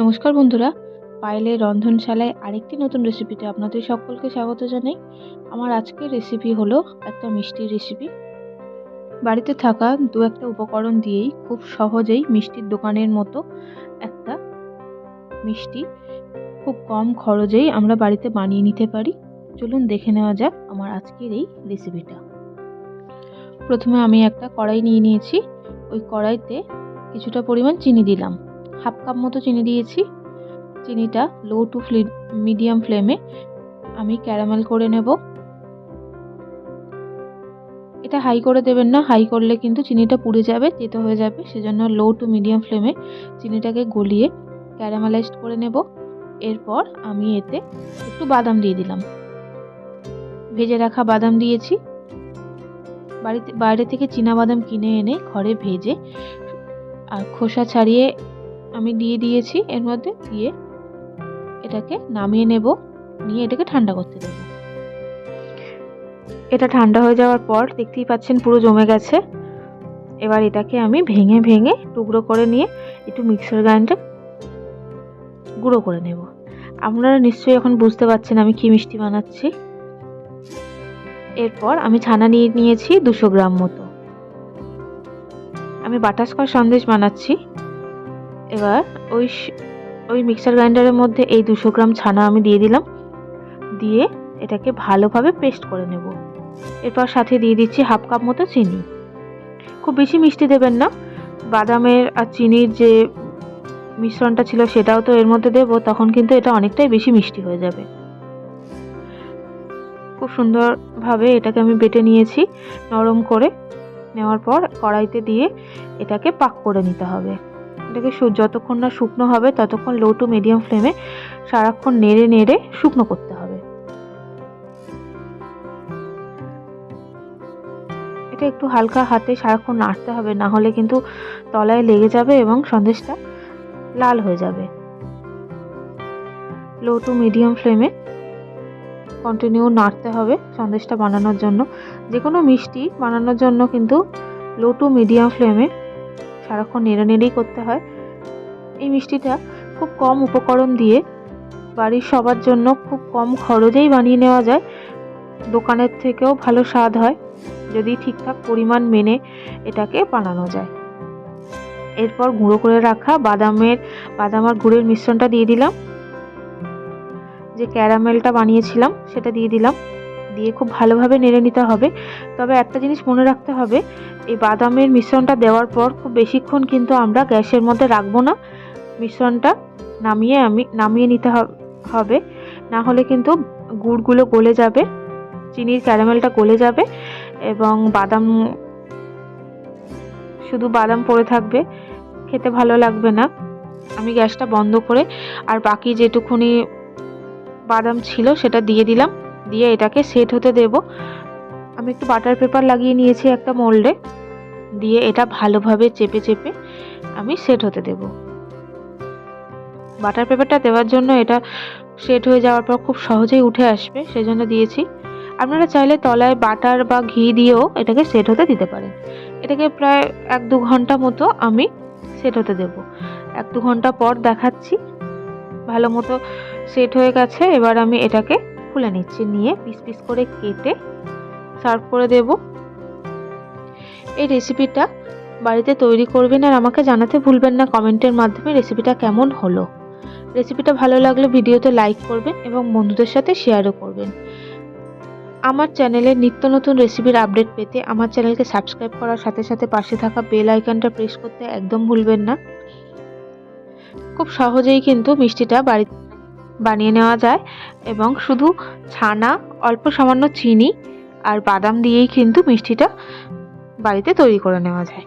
নমস্কার বন্ধুরা। পায়েলের রন্ধনশালায় আরেকটি নতুন রেসিপিতে আপনাদের সকলকে স্বাগত জানাই। আমার আজকের রেসিপি হলো একটা মিষ্টির রেসিপি বাড়িতে থাকা দু একটা উপকরণ দিয়েই খুব সহজেই মিষ্টির দোকানের মতো একটা মিষ্টি খুব কম খরচেই আমরা বাড়িতে বানিয়ে নিতে পারি। চলুন দেখে নেওয়া যাক আমার আজকের এই রেসিপিটা প্রথমে আমি একটা কড়াই নিয়ে নিয়েছি। ওই কড়াইতে কিছুটা পরিমাণ চিনি দিলাম। হাফ কাপ মতো চিনি দিয়েছি। চিনিটা লো টু ফ্লি মিডিয়াম ফ্লেমে আমি ক্যারামেল করে নেব। এটা হাই করে দেবেন না হাই করলে কিন্তু চিনিটা পুড়ে যাবে, তেতো হয়ে যাবে, সেজন্য লো টু মিডিয়াম ফ্লেমে চিনিটাকে গলিয়ে ক্যারামেলাইজড করে নেব। এরপর আমি এতে একটু বাদাম দিয়ে দিলাম। ভেজে রাখা বাদাম দিয়েছি। বাড়িতে, বাইরে থেকে বাদাম কিনে এনে ঘরে ভেজে আর খোসা ছাড়িয়ে আমি দিয়ে দিয়েছি, এর মধ্যে দিয়ে এটাকে নামিয়ে নেব, নিয়ে এটাকে ঠান্ডা করতে দেব। এটা ঠান্ডা হয়ে যাওয়ার পর দেখতেই পাচ্ছেন পুরো জমে গেছে। এবার এটাকে আমি ভেঙে ভেঙে টুকরো করে নিয়ে একটু মিক্সার গ্রাইন্ডার গুঁড়ো করে নেব। আপনারা নিশ্চয়ই এখন বুঝতে পারছেন আমি কী মিষ্টি বানাচ্ছি। এরপর আমি ছানা নিয়ে নিয়েছি দুশো গ্রাম মতো। আমি বাটারস্কচ সন্দেশ বানাচ্ছি। এবার ওই ওই মিক্সার গ্রাইন্ডারের মধ্যে এই দুশো গ্রাম ছানা আমি দিয়ে দিলাম। দিয়ে এটাকে ভালোভাবে পেস্ট করে নেব। এরপর সাথে দিয়ে দিচ্ছি হাফ কাপ মতো চিনি। খুব বেশি মিষ্টি দেবেন না। বাদামের আর চিনির যে মিশ্রণটা ছিল সেটাও তো এর মধ্যে দেবো, তখন কিন্তু এটা অনেকটাই বেশি মিষ্টি হয়ে যাবে। খুব সুন্দরভাবে এটাকে আমি বেটে নিয়েছি নরম করে। নেওয়ার পর কড়াইতে দিয়ে এটাকে পাক করে নিতে হবে। এটাকে যতক্ষণ না শুকনো হবে, ততক্ষণ লো টু মিডিয়াম ফ্লেমে সারাক্ষণ নেড়ে নেড়ে শুকনো করতে হবে। এটা একটু হালকা হাতে সারাক্ষণ নাড়তে হবে, না হলে কিন্তু তলায় লেগে যাবে এবং সন্দেশটা লাল হয়ে যাবে। লো টু মিডিয়াম ফ্লেমে কন্টিনিউ নাড়তে হবে সন্দেশটা বানানোর জন্য। যে কোনো মিষ্টি বানানোর জন্য কিন্তু লো টু মিডিয়াম ফ্লেমে সারাক্ষণ নেড়ে নেড়েই করতে হয়। এই মিষ্টিটা খুব কম উপকরণ দিয়ে বাড়ির সবার জন্য খুব কম খরচেই বানিয়ে নেওয়া যায়। দোকানের থেকেও ভালো স্বাদ হয়, যদি ঠিকঠাক পরিমাণ মেনে এটাকে বানানো যায়। এরপর গুঁড়ো করে রাখা বাদামের, বাদাম আর গুড়ের মিশ্রণটা দিয়ে দিলাম। যে ক্যারামেলটা বানিয়েছিলাম, সেটা দিয়ে দিলাম। দিয়ে খুব ভালোভাবে নেড়ে নিতে হবে। তবে একটা জিনিস মনে রাখতে হবে, এই বাদামের মিশ্রণটা দেওয়ার পর খুব বেশিক্ষণ কিন্তু আমরা গ্যাসের মধ্যে রাখব না। মিশ্রণটা নামিয়ে আমি, নামিয়ে নিতে হবে। না হলে কিন্তু গুড়গুলো গলে যাবে, চিনির ক্যারামেলটা গলে যাবে এবং বাদাম, শুধু বাদাম পড়ে থাকবে, খেতে ভালো লাগবে না। আমি গ্যাসটা বন্ধ করে আর বাকি যেটুকুনি বাদাম ছিল সেটা দিয়ে দিলাম। দিয়ে এটাকে সেট হতে দেব। আমি একটু বাটার পেপার লাগিয়ে নিয়েছি একটা মোল্ডে দিয়ে এটা ভালোভাবে চেপে চেপে আমি সেট হতে দেব। বাটার পেপারটা দেওয়ার জন্য এটা সেট হয়ে যাওয়ার পর খুব সহজেই উঠে আসবে সেই জন্য দিয়েছি। আপনারা চাইলে তলায় বাটার বা ঘি দিয়েও এটাকে সেট হতে দিতে পারেন। এটাকে প্রায় এক দু ঘণ্টা মতো আমি সেট হতে দেব। এক দু ঘণ্টা পর দেখাচ্ছি। ভালো মতো সেট হয়ে গেছে, এবার আমি এটাকে খুলে নিচ্ছি নিয়ে পিস পিস করে কেটে সার্ভ করে দেব। এই রেসিপিটা বাড়িতে তৈরি করবেন আর আমাকে জানাতে ভুলবেন না, কমেন্টের মাধ্যমে রেসিপিটা কেমন হলো। রেসিপিটা ভালো লাগলে ভিডিওতে লাইক করবেন এবং বন্ধুদের সাথে শেয়ারও করবেন। আমার চ্যানেলে নিত্য নতুন রেসিপির আপডেট পেতে আমার চ্যানেলকে সাবস্ক্রাইব করার সাথে সাথে পাশে থাকা বেল আইকনটা প্রেস করতে একদম ভুলবেন না। খুব সহজেই কিন্তু মিষ্টিটা বাড়িতে বানিয়ে নেওয়া যায় এবং শুধু ছানা, অল্প সামান্য চিনি আর বাদাম দিয়েই কিন্তু মিষ্টিটা বাড়িতে তৈরি করে নেওয়া যায়।